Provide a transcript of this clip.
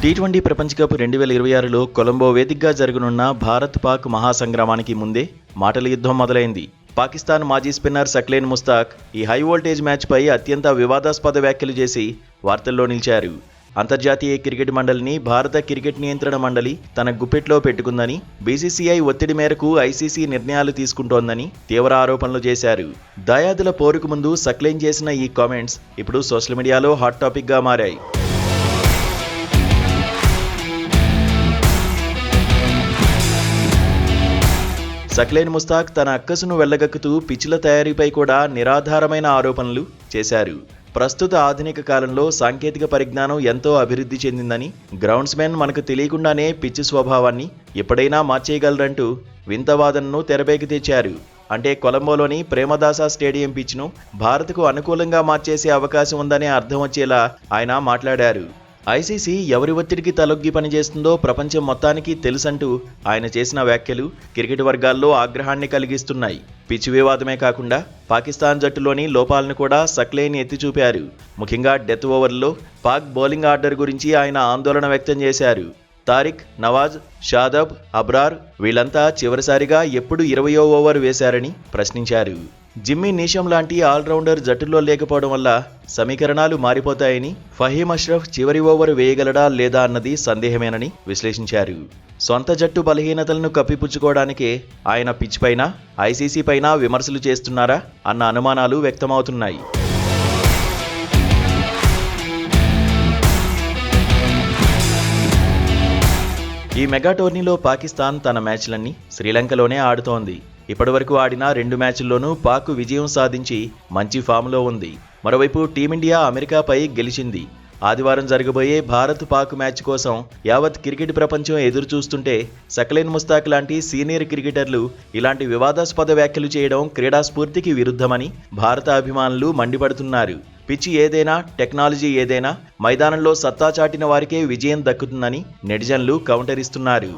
T twenty ప్రపంచ cup రెండు వేల ఇరవై ఆరులో కొలంబో వేదికగా జరగనున్న భారత్ పాక్ మహాసంగ్రామానికి ముందే మాటల యుద్ధం మొదలైంది. పాకిస్తాన్ మాజీ స్పిన్నర్ సక్లేన్ ముస్తాక్ ఈ హై వోల్టేజ్ మ్యాచ్పై అత్యంత వివాదాస్పద వ్యాఖ్యలు చేసి వార్తల్లో నిలిచారు. అంతర్జాతీయ క్రికెట్ మండలిని భారత క్రికెట్ నియంత్రణ మండలి తన గుప్పెట్లో పెట్టుకుందని బీసీసీఐ ఒత్తిడి మేరకు ఐసీసీ నిర్ణయాలు తీసుకుంటోందని తీవ్ర ఆరోపణలు చేశారు. దయాదుల పోరుకు ముందు సక్లేన్ చేసిన ఈ కామెంట్స్ ఇప్పుడు సోషల్ మీడియాలో హాట్ టాపిక్గా మారాయి. సక్లేన్ ముస్తాక్ తన అక్కసును వెళ్ళగక్కుతూ పిచ్చుల తయారీపై కూడా నిరాధారమైన ఆరోపణలు చేశారు. ప్రస్తుత ఆధునిక కాలంలో సాంకేతిక పరిజ్ఞానం ఎంతో అభివృద్ధి చెందిందని గ్రౌండ్స్మెన్ మనకు తెలియకుండానే పిచ్చి స్వభావాన్ని ఎప్పుడైనా మార్చేయగలరంటూ వింతవాదనను తెరపైకి తెచ్చారు. అంటే కొలంబోలోని ప్రేమదాస స్టేడియం పిచ్ను భారత్కు అనుకూలంగా మార్చేసే అవకాశం ఉందనే అర్థం వచ్చేలా ఆయన మాట్లాడారు. ఐసీసీ ఎవరి ఒత్తిడికి తలొగ్గి పనిచేస్తుందో ప్రపంచం మొత్తానికి తెలుసంటూ ఆయన చేసిన వ్యాఖ్యలు క్రికెట్ వర్గాల్లో ఆగ్రహాన్ని కలిగిస్తున్నాయి. పిచ్ వివాదమే కాకుండా పాకిస్తాన్ జట్టులోని లోపాలను కూడా సక్లేని ఎత్తి చూపారు. ముఖ్యంగా డెత్ ఓవర్లో పాక్ బౌలింగ్ ఆర్డర్ గురించి ఆయన ఆందోళన వ్యక్తం చేశారు. తారిక్ నవాజ్ షాదబ్ అబ్రార్ వీళ్ళంతా చివరిసారిగా ఎప్పుడు ఇరవయో ఓవర్ వేశారని ప్రశ్నించారు. జిమ్మీ నీషం లాంటి ఆల్రౌండర్ జట్టులో లేకపోవడం వల్ల సమీకరణాలు మారిపోతాయని ఫహీం అష్రఫ్ చివరి ఓవర్ వేయగలడా లేదా అన్నది సందేహమేనని విశ్లేషించారు. సొంత జట్టు బలహీనతలను కప్పిపుచ్చుకోవడానికే ఆయన పిచ్ పైన ఐసీసీ పైన విమర్శలు చేస్తున్నారా అన్న అనుమానాలు వ్యక్తమవుతున్నాయి. ఈ మెగా టోర్నీలో పాకిస్తాన్ తన మ్యాచ్లన్నీ శ్రీలంకలోనే ఆడుతోంది. ఇప్పటివరకు ఆడిన రెండు మ్యాచ్ల్లోనూ పాక్ విజయం సాధించి మంచి ఫామ్లో ఉంది. మరోవైపు టీమిండియా అమెరికాపై గెలిచింది. ఆదివారం జరగబోయే భారత్ పాక్ మ్యాచ్ కోసం యావత్ క్రికెట్ ప్రపంచం ఎదురు చూస్తుంటే ముస్తాక్ లాంటి సీనియర్ క్రికెటర్లు ఇలాంటి వివాదాస్పద వ్యాఖ్యలు చేయడం క్రీడా స్ఫూర్తికి విరుద్ధమని భారత అభిమానులు మండిపడుతున్నారు. పిచ్చి ఏదైనా టెక్నాలజీ ఏదైనా మైదానంలో సత్తా చాటిన వారికే విజయం దక్కుతుందని నెటిజన్లు కౌంటర్ ఇస్తున్నారు